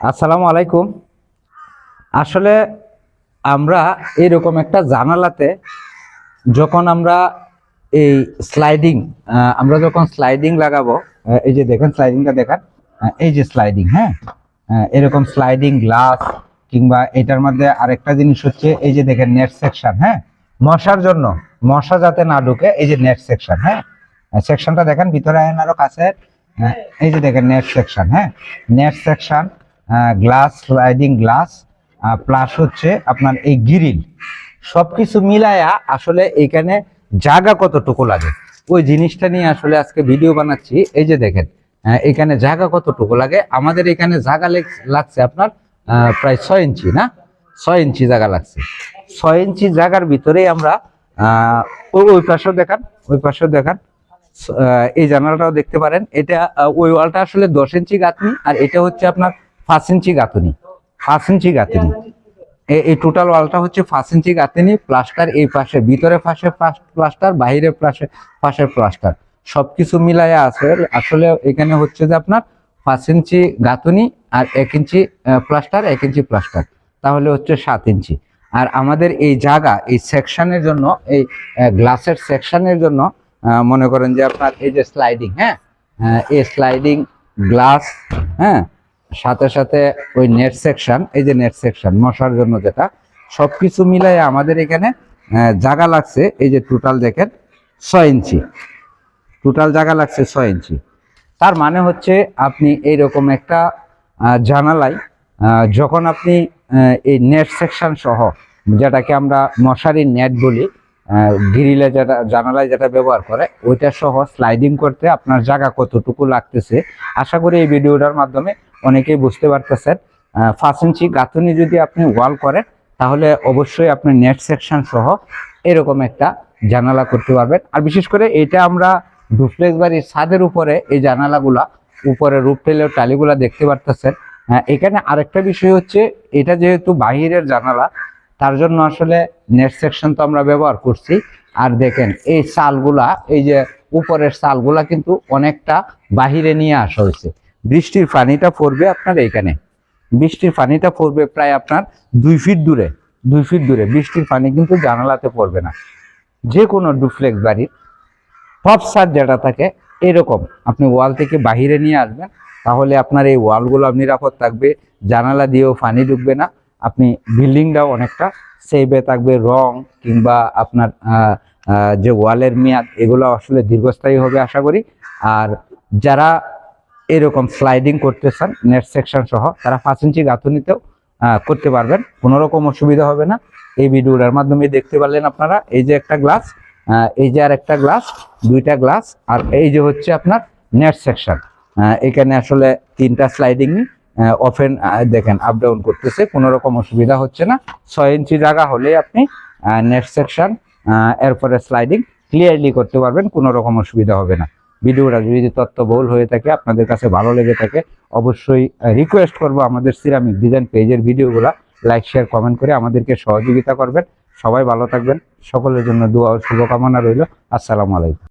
আসসালামু আলাইকুম। আসলে আমরা এরকম একটা জানালাতে যখন আমরা এই স্লাইডিং আমরা যখন স্লাইডিং লাগাবো এই যে দেখেন স্লাইডিংটা দেখান। এই যে স্লাইডিং হ্যাঁ? এরকম স্লাইডিং গ্লাস কিংবা এটার মধ্যে আরেকটা জিনিস হচ্ছে এই যে দেখেন নেট সেকশন হ্যাঁ? মশার জন্য, মশা যাতে না ঢুকে, এই যে নেট সেকশন হ্যাঁ? সেকশনটা দেখেন, ভিতরে আইন আরও কাছে। এই যে দেখেন নেট সেকশন হ্যাঁ? Net section glass sliding glass plus হচ্ছে আপনার এই গ্রিল সবকিছু মিলায়া আসলে এখানে জায়গা কতটুকু লাগে? ওই জিনিসটা নিয়ে আসলে আজকে ভিডিও বানাচ্ছি। এই যে দেখেন এখানে জায়গা কতটুকু লাগে? আমাদের এখানে জায়গা লেগ- লাগছে আপনার প্রায় ছয় ইঞ্চি, না? ছয় ইঞ্চি জায়গা লাগছে। ছয় ইঞ্চি জায়গার ভিতরেই আমরা ওই পাশেও দেখান, ওই পাশেও দেখান। এই জানালাটাও দেখতে পারেন। এটা ওই ওয়ালটা আসলে দশ ইঞ্চি গাঁথনি, আর এটা হচ্ছে আপনার পাঁচ ইঞ্চি গাঁথনি, পাঁচ ইঞ্চি গাঁথনি। এই টোটাল ওয়ালটা হচ্ছে পাঁচ ইঞ্চি গাঁথনি প্লাস্টার এই পাশে, ভিতরে পাশে প্লাস্টার বাইরে পাশে, পাশের প্লাস্টার সবকিছু মিলাইয়া আছে, আসলে এখানে হচ্ছে যে আপনার পাঁচ ইঞ্চি গাঁথনি আর এক ইঞ্চি প্লাস্টার এক ইঞ্চি প্লাস্টার তাহলে হচ্ছে সাত ইঞ্চি। আর আমাদের এই জায়গা, এই সেকশনের জন্য, এই গ্লাসের সেকশনের জন্য মনে করেন যে আপনার এই যে স্লাইডিং হ্যাঁ? এই স্লাইডিং গ্লাস হ্যাঁ? সাথে সাথে ওই নেট সেকশন এই যে নেট সেকশন মশার জন্য যেটা সবকিছু মিলাই আমাদের এখানে আহ, জায়গা লাগছে এই যে টোটাল দেখেন ছয় ইঞ্চি। টোটাল জায়গা লাগছে ছয় ইঞ্চি। তার মানে হচ্ছে আপনি এইরকম একটা জানালাই যখন আপনি এই নেট সেকশন সহ যেটাকে আমরা মশারির নেট বলি গ্রিলে যেটা জানালায় যেটা ব্যবহার করে ওইটা সহ স্লাইডিং করতে আপনার জায়গা কতটুকু লাগতেছে আশা করি এই ভিডিওটার মাধ্যমে অনেকেই বুঝতে পারতেছেন। পাঁচ ইঞ্চি গাঁথনি যদি আপনি ওয়াল করেন তাহলে অবশ্যই আপনি নেট সেকশন সহ এরকম একটা জানালা করতে পারবেন। আর বিশেষ করে এটা আমরা ডুপ্লেক্স বাড়ির ছাদের উপরে এই জানালাগুলা উপরে রূপ টেলের টালিগুলা দেখতে পারতেছেন। হ্যাঁ, এখানে আরেকটা বিষয় হচ্ছে এটা যেহেতু বাহিরের জানালা তার জন্য আসলে নেট সেকশন তো আমরা ব্যবহার করছি। আর দেখেন এই চালগুলা এই যে উপরের চালগুলা কিন্তু অনেকটা বাহিরে নিয়ে আসা হয়েছে। বৃষ্টির পানিটা পড়বে আপনার এইখানে বৃষ্টির পানিটা পড়বে প্রায় আপনার দুই ফিট দূরে, দুই ফিট দূরে। বৃষ্টির পানি কিন্তু জানালাতে পড়বে না। যে কোনো ডুপ্লেক্স বাড়ির টপ সার যেটা থাকে, এরকম। আপনি ওয়াল থেকে বাহিরে নিয়ে আসবেন, তাহলে আপনার এই ওয়ালগুলো নিরাপদ থাকবে। জানালা দিয়েও পানি ঢুকবে না। আপনি বিল্ডিংটাও অনেকটা সেভে থাকবে। রং কিংবা আপনার যে ওয়ালের মেয়াদ, এগুলো আসলে দীর্ঘস্থায়ী হবে আশা করি। আর যারা এরকম স্লাইডিং করতে চান নেট সেকশন সহ, তারা পাঁচ ইঞ্চি গাঁথনিতেও করতে পারবেন। কোনো রকম অসুবিধা হবে না। এই ভিডিওটার মাধ্যমে দেখতে পারলেন আপনারা, এই যে একটা গ্লাস এই যে আর একটা গ্লাস দুইটা গ্লাস আর এই যে হচ্ছে আপনার নেট সেকশন এখানে আসলে তিনটা স্লাইডিং ওপেন দেখেন আপ ডাউন করতেছে কোনো রকম অসুবিধা হচ্ছে না। ছয় ইঞ্চি জায়গা হলে আপনি নেট সেকশন এরপরে স্লাইডিং ক্লিয়ারলি করতে পারবেন কোনো রকম অসুবিধা হবে না। ভিডিওটা যদি বহুল হয়ে থাকে, আপনাদের কাছে ভালো লেগে থাকে, অবশ্যই রিকোয়েস্ট করব আমাদের সিরামিক ডিজাইন পেজের ভিডিওগুলো। লাইক শেয়ার কমেন্ট করে আমাদেরকে সহযোগিতা করবেন। সবাই ভালো থাকবেন। সকলের জন্য দোয়া ও শুভকামনা রইল। আসসালামু আলাইকুম।